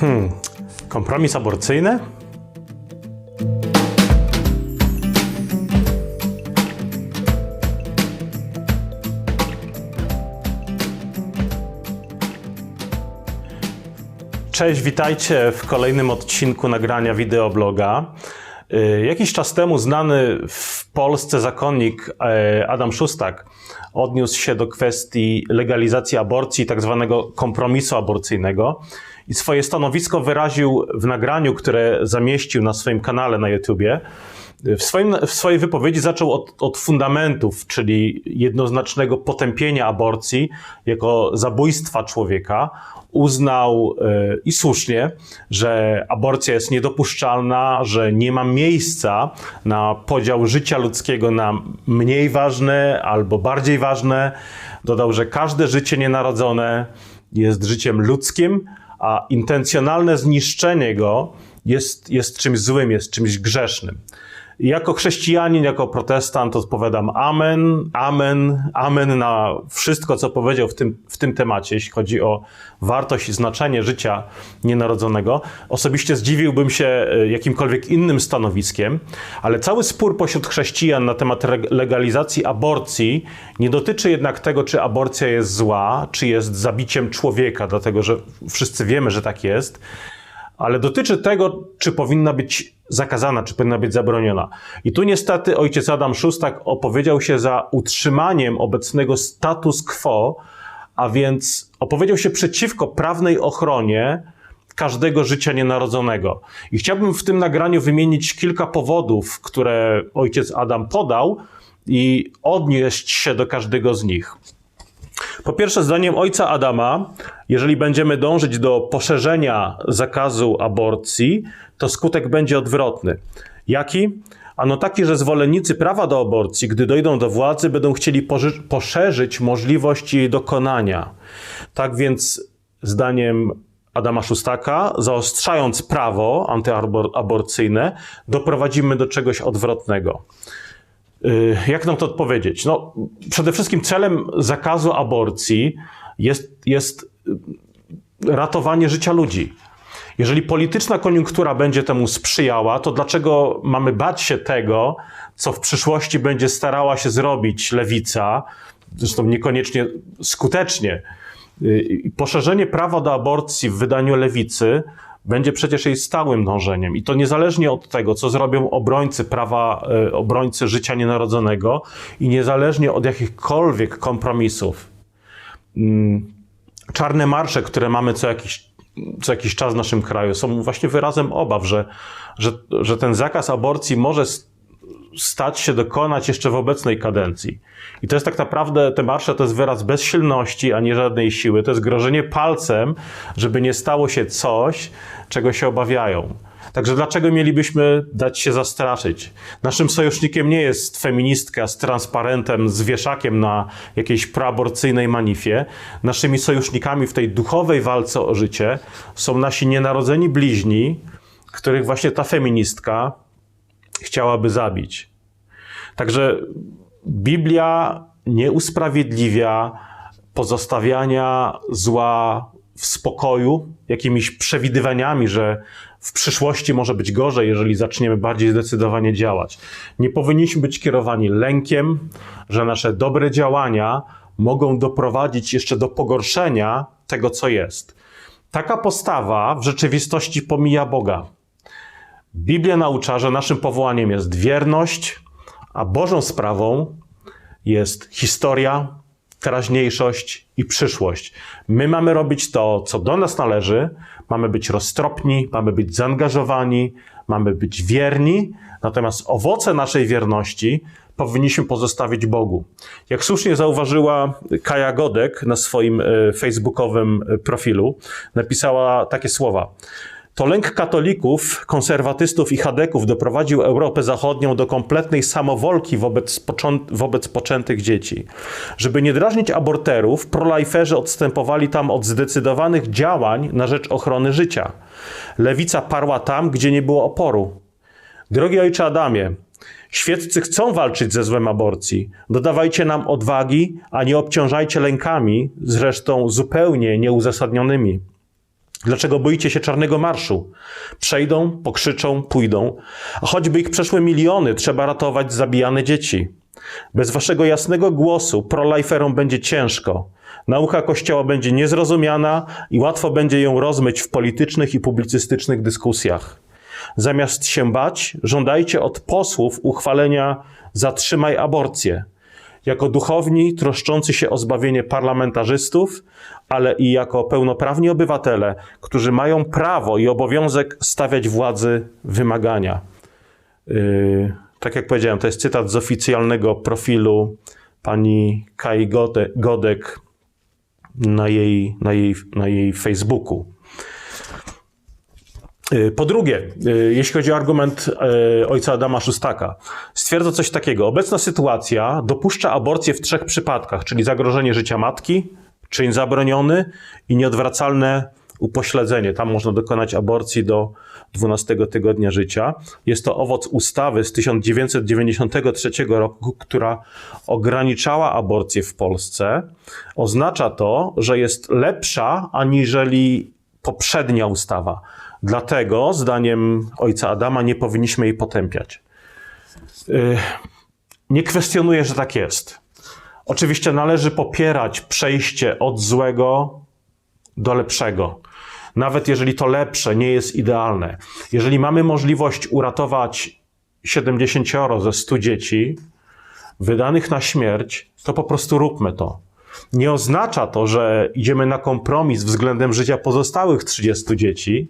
Hmm, kompromis aborcyjny? Cześć, witajcie w kolejnym odcinku nagrania wideobloga. Y, Jakiś czas temu znany Polsce zakonnik e, Adam Szustak odniósł się do kwestii legalizacji aborcji, tak zwanego kompromisu aborcyjnego i swoje stanowisko wyraził w nagraniu, które zamieścił na swoim kanale na YouTubie. W, swoim, w swojej wypowiedzi zaczął od, od fundamentów, czyli jednoznacznego potępienia aborcji jako zabójstwa człowieka. Uznał e, i słusznie, że aborcja jest niedopuszczalna, że nie ma miejsca na podział życia ludzkiego na mniej ważne albo bardziej ważne. Dodał, że każde życie nienarodzone jest życiem ludzkim, a intencjonalne zniszczenie go jest, jest czymś złym, jest czymś grzesznym. Jako chrześcijanin, jako protestant odpowiadam amen, amen, amen na wszystko, co powiedział w tym, w tym temacie, jeśli chodzi o wartość i znaczenie życia nienarodzonego. Osobiście zdziwiłbym się e, jakimkolwiek innym stanowiskiem, ale cały spór pośród chrześcijan na temat legalizacji aborcji nie dotyczy jednak tego, czy aborcja jest zła, czy jest zabiciem człowieka, dlatego że wszyscy wiemy, że tak jest ale dotyczy tego, czy powinna być zakazana, czy powinna być zabroniona. I tu niestety ojciec Adam Szustak opowiedział się za utrzymaniem obecnego status quo, a więc opowiedział się przeciwko prawnej ochronie każdego życia nienarodzonego. I chciałbym w tym nagraniu wymienić kilka powodów, które ojciec Adam podał i odnieść się do każdego z nich. Po pierwsze, zdaniem ojca Adama, jeżeli będziemy dążyć do poszerzenia zakazu aborcji, to skutek będzie odwrotny. Jaki? Ano taki, że zwolennicy prawa do aborcji, gdy dojdą do władzy, będą chcieli poszerzyć możliwość jej dokonania. Tak więc, zdaniem Adama Szustaka, zaostrzając prawo antyaborcyjne, doprowadzimy do czegoś odwrotnego. Y, Jak nam to odpowiedzieć? No, przede wszystkim celem zakazu aborcji jest, jest y, ratowanie życia ludzi. Jeżeli polityczna koniunktura będzie temu sprzyjała, to dlaczego mamy bać się tego, co w przyszłości będzie starała się zrobić lewica, zresztą niekoniecznie skutecznie? Y, Poszerzenie prawa do aborcji w wydaniu lewicy będzie przecież jej stałym dążeniem. I to niezależnie od tego, co zrobią obrońcy prawa, e, obrońcy życia nienarodzonego i niezależnie od jakichkolwiek kompromisów. Mm, Czarne marsze, które mamy co jakiś, co jakiś czas w naszym kraju, są właśnie wyrazem obaw, że, że, że ten zakaz aborcji może stać się, dokonać jeszcze w obecnej kadencji. I to jest tak naprawdę, te marsze to jest wyraz bezsilności, a nie żadnej siły. To jest grożenie palcem, żeby nie stało się coś, czego się obawiają. Także dlaczego mielibyśmy dać się zastraszyć? Naszym sojusznikiem nie jest feministka z transparentem, z wieszakiem na jakiejś proaborcyjnej manifie. Naszymi sojusznikami w tej duchowej walce o życie są nasi nienarodzeni bliźni, których właśnie ta feministka chciałaby zabić. Także Biblia nie usprawiedliwia pozostawiania zła w spokoju, jakimiś przewidywaniami, że w przyszłości może być gorzej, jeżeli zaczniemy bardziej zdecydowanie działać. Nie powinniśmy być kierowani lękiem, że nasze dobre działania mogą doprowadzić jeszcze do pogorszenia tego, co jest. Taka postawa w rzeczywistości pomija Boga. Biblia naucza, że naszym powołaniem jest wierność, a Bożą sprawą jest historia, teraźniejszość i przyszłość. My mamy robić to, co do nas należy, mamy być roztropni, mamy być zaangażowani, mamy być wierni, natomiast owoce naszej wierności powinniśmy pozostawić Bogu. Jak słusznie zauważyła Kaja Godek na swoim e, facebookowym e, profilu, napisała takie słowa. To lęk katolików, konserwatystów i chadeków doprowadził Europę Zachodnią do kompletnej samowolki wobec, wobec poczętych dzieci. Żeby nie drażnić aborterów, prolajferzy odstępowali tam od zdecydowanych działań na rzecz ochrony życia. Lewica parła tam, gdzie nie było oporu. Drogi ojcze Adamie, świeccy chcą walczyć ze złem aborcji. Dodawajcie nam odwagi, a nie obciążajcie lękami, zresztą zupełnie nieuzasadnionymi. Dlaczego boicie się czarnego marszu? Przejdą, pokrzyczą, pójdą, a choćby ich przeszły miliony, trzeba ratować zabijane dzieci. Bez waszego jasnego głosu proliferom będzie ciężko. Nauka Kościoła będzie niezrozumiana i łatwo będzie ją rozmyć w politycznych i publicystycznych dyskusjach. Zamiast się bać, żądajcie od posłów uchwalenia Zatrzymaj aborcję. Jako duchowni troszczący się o zbawienie parlamentarzystów, ale i jako pełnoprawni obywatele, którzy mają prawo i obowiązek stawiać władzy wymagania. Yy, tak jak powiedziałem, to jest cytat z oficjalnego profilu pani Kai Gode- Godek na jej, na jej, na jej Facebooku. Y, Po drugie, y, jeśli chodzi o argument y, ojca Adama Szustaka, stwierdza coś takiego. Obecna sytuacja dopuszcza aborcję w trzech przypadkach, czyli zagrożenie życia matki, czyń zabroniony i nieodwracalne upośledzenie. Tam można dokonać aborcji do 12 tygodnia życia. Jest to owoc ustawy z 1993 roku, która ograniczała aborcję w Polsce. Oznacza to, że jest lepsza aniżeli poprzednia ustawa. Dlatego, zdaniem ojca Adama, nie powinniśmy jej potępiać. Yy, Nie kwestionuję, że tak jest. Oczywiście należy popierać przejście od złego do lepszego. Nawet jeżeli to lepsze nie jest idealne. Jeżeli mamy możliwość uratować 70 ze 100 dzieci wydanych na śmierć, to po prostu róbmy to. Nie oznacza to, że idziemy na kompromis względem życia pozostałych 30 dzieci.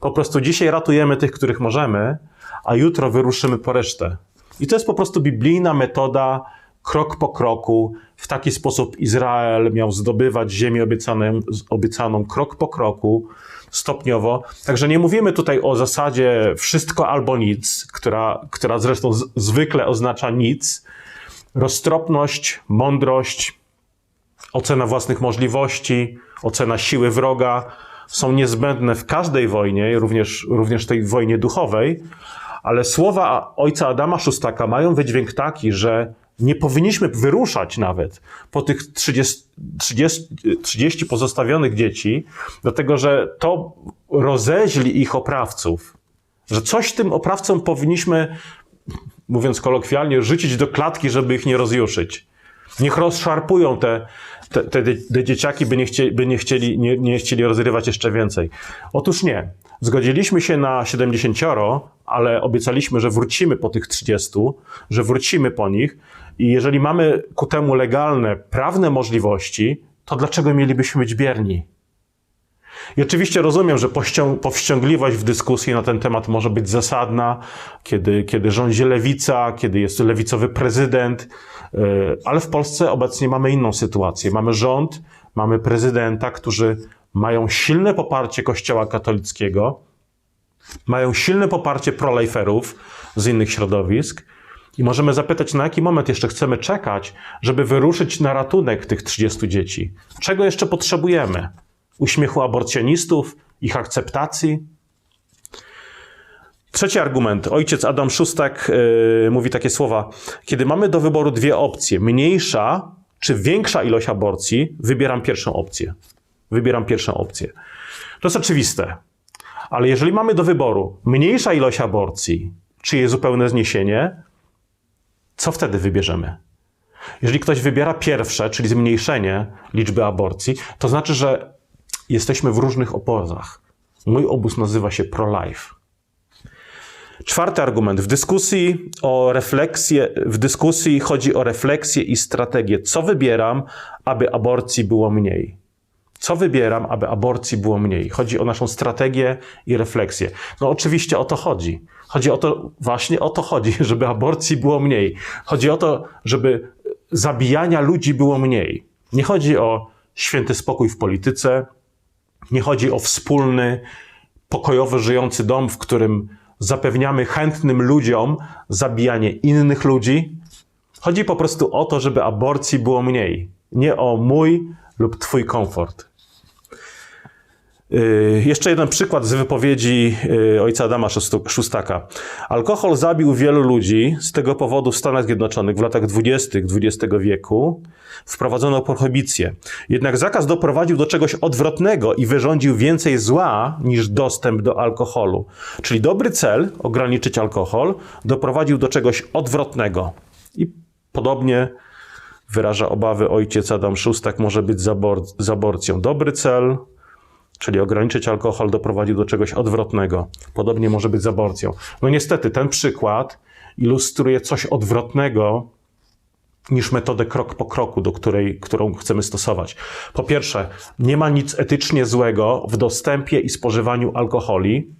Po prostu dzisiaj ratujemy tych, których możemy, a jutro wyruszymy po resztę. I to jest po prostu biblijna metoda, krok po kroku. W taki sposób Izrael miał zdobywać ziemię obiecaną, obiecaną krok po kroku, stopniowo. Także nie mówimy tutaj o zasadzie wszystko albo nic, która, która zresztą z, zwykle oznacza nic. Roztropność, mądrość, ocena własnych możliwości, ocena siły wroga są niezbędne w każdej wojnie, również, również tej wojnie duchowej, ale słowa ojca Adama Szustaka mają wydźwięk taki, że nie powinniśmy wyruszać nawet po tych 30, 30, 30 pozostawionych dzieci, dlatego że to rozeźli ich oprawców, że coś tym oprawcom powinniśmy, mówiąc kolokwialnie, rzucić do klatki, żeby ich nie rozjuszyć. Niech rozszarpują te, te, te, te dzieciaki, by, nie chcieli, by nie, chcieli, nie, nie chcieli rozrywać jeszcze więcej. Otóż nie. Zgodziliśmy się na 70, ale obiecaliśmy, że wrócimy po tych 30, że wrócimy po nich i jeżeli mamy ku temu legalne, prawne możliwości, to dlaczego mielibyśmy być bierni? I oczywiście rozumiem, że powścią- powściągliwość w dyskusji na ten temat może być zasadna, kiedy, kiedy rządzi lewica, kiedy jest lewicowy prezydent, ale w Polsce obecnie mamy inną sytuację. Mamy rząd, mamy prezydenta, którzy mają silne poparcie Kościoła katolickiego, mają silne poparcie proliferów z innych środowisk i możemy zapytać, na jaki moment jeszcze chcemy czekać, żeby wyruszyć na ratunek tych 30 dzieci. Czego jeszcze potrzebujemy? Uśmiechu aborcjonistów, ich akceptacji? Trzeci argument. Ojciec Adam Szustak yy, mówi takie słowa. Kiedy mamy do wyboru dwie opcje, mniejsza czy większa ilość aborcji, wybieram pierwszą opcję. Wybieram pierwszą opcję. To jest oczywiste. Ale jeżeli mamy do wyboru mniejsza ilość aborcji, czy jej zupełne zniesienie, co wtedy wybierzemy? Jeżeli ktoś wybiera pierwsze, czyli zmniejszenie liczby aborcji, to znaczy, że jesteśmy w różnych obozach. Mój obóz nazywa się pro-life. Czwarty argument. W dyskusji o refleksję, w dyskusji chodzi o refleksję i strategię. Co wybieram, aby aborcji było mniej? Co wybieram, aby aborcji było mniej? Chodzi o naszą strategię i refleksję. No oczywiście o to chodzi. Chodzi o to, właśnie o to chodzi, żeby aborcji było mniej. Chodzi o to, żeby zabijania ludzi było mniej. Nie chodzi o święty spokój w polityce, nie chodzi o wspólny, pokojowy, żyjący dom, w którym zapewniamy chętnym ludziom zabijanie innych ludzi. Chodzi po prostu o to, żeby aborcji było mniej. Nie o mój lub twój komfort. Yy, Jeszcze jeden przykład z wypowiedzi yy, ojca Adama Szustaka. Alkohol zabił wielu ludzi. Z tego powodu w Stanach Zjednoczonych w latach 20. XX wieku wprowadzono prohibicję. Jednak zakaz doprowadził do czegoś odwrotnego i wyrządził więcej zła niż dostęp do alkoholu. Czyli dobry cel, ograniczyć alkohol, doprowadził do czegoś odwrotnego. I podobnie wyraża obawy ojciec Adam Szustak, może być z abor- z aborcją. Dobry cel, czyli ograniczyć alkohol, doprowadził do czegoś odwrotnego. Podobnie może być z aborcją. No niestety, ten przykład ilustruje coś odwrotnego niż metodę krok po kroku, do której, którą chcemy stosować. Po pierwsze, nie ma nic etycznie złego w dostępie i spożywaniu alkoholi.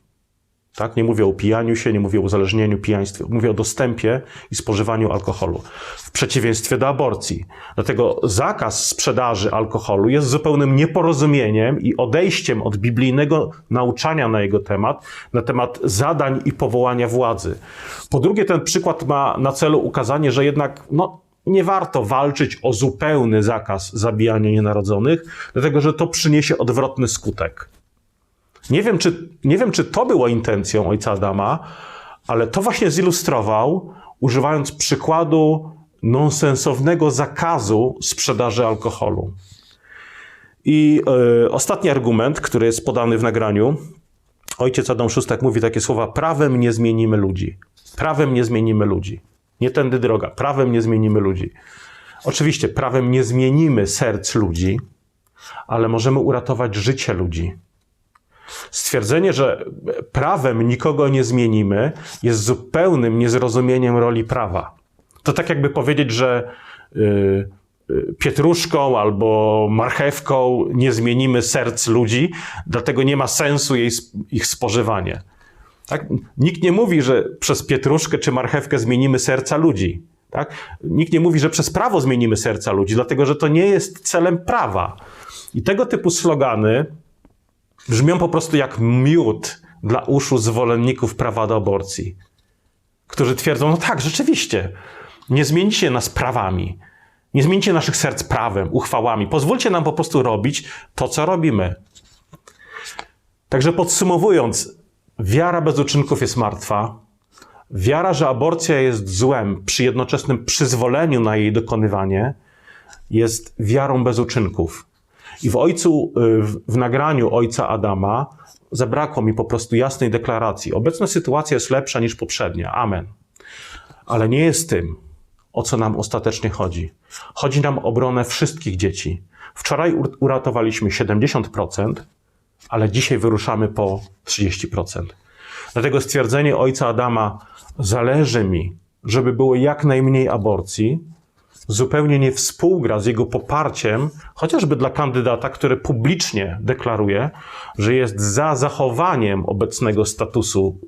Tak? Nie mówię o pijaniu się, nie mówię o uzależnieniu, pijaństwie. Mówię o dostępie i spożywaniu alkoholu. W przeciwieństwie do aborcji. Dlatego zakaz sprzedaży alkoholu jest zupełnym nieporozumieniem i odejściem od biblijnego nauczania na jego temat, na temat zadań i powołania władzy. Po drugie, ten przykład ma na celu ukazanie, że jednak no, nie warto walczyć o zupełny zakaz zabijania nienarodzonych, dlatego że to przyniesie odwrotny skutek. Nie wiem, czy, nie wiem, czy to było intencją ojca Adama, ale to właśnie zilustrował, używając przykładu nonsensownego zakazu sprzedaży alkoholu. I e, ostatni argument, który jest podany w nagraniu, ojciec Adam Szustak mówi takie słowa: Prawem nie zmienimy ludzi. Prawem nie zmienimy ludzi. Nie tędy droga. Prawem nie zmienimy ludzi. Oczywiście, prawem nie zmienimy serc ludzi, ale możemy uratować życie ludzi. Stwierdzenie, że prawem nikogo nie zmienimy, jest zupełnym niezrozumieniem roli prawa. To tak jakby powiedzieć, że y, y, pietruszką albo marchewką nie zmienimy serc ludzi, dlatego nie ma sensu jej, ich spożywanie. Tak? Nikt nie mówi, że przez pietruszkę czy marchewkę zmienimy serca ludzi. Tak? Nikt nie mówi, że przez prawo zmienimy serca ludzi, dlatego że to nie jest celem prawa. I tego typu slogany brzmią po prostu jak miód dla uszu zwolenników prawa do aborcji, którzy twierdzą, no tak, rzeczywiście, nie zmienicie nas prawami, nie zmienicie naszych serc prawem, uchwałami, pozwólcie nam po prostu robić to, co robimy. Także podsumowując, wiara bez uczynków jest martwa. Wiara, że aborcja jest złem przy jednoczesnym przyzwoleniu na jej dokonywanie, jest wiarą bez uczynków. I w ojcu, y, w- nagraniu ojca Adama zabrakło mi po prostu jasnej deklaracji. Obecna sytuacja jest lepsza niż poprzednia. Amen. Ale nie jest tym, o co nam ostatecznie chodzi. Chodzi nam o obronę wszystkich dzieci. Wczoraj ur- uratowaliśmy 70%, ale dzisiaj wyruszamy po 30%. Dlatego stwierdzenie ojca Adama, zależy mi, żeby było jak najmniej aborcji, zupełnie nie współgra z jego poparciem, chociażby dla kandydata, który publicznie deklaruje, że jest za zachowaniem obecnego statusu,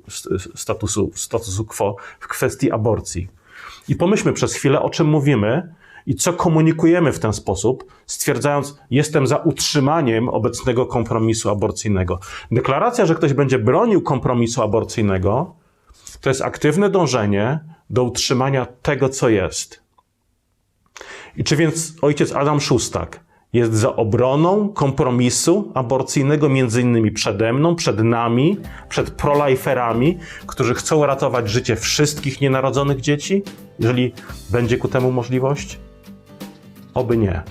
statusu, statusu quo w kwestii aborcji. I pomyślmy przez chwilę, o czym mówimy i co komunikujemy w ten sposób, stwierdzając, jestem za utrzymaniem obecnego kompromisu aborcyjnego. Deklaracja, że ktoś będzie bronił kompromisu aborcyjnego, to jest aktywne dążenie do utrzymania tego, co jest. I czy więc ojciec Adam Szustak jest za obroną kompromisu aborcyjnego, między innymi przede mną, przed nami, przed proliferami, którzy chcą ratować życie wszystkich nienarodzonych dzieci, jeżeli będzie ku temu możliwość? Oby nie.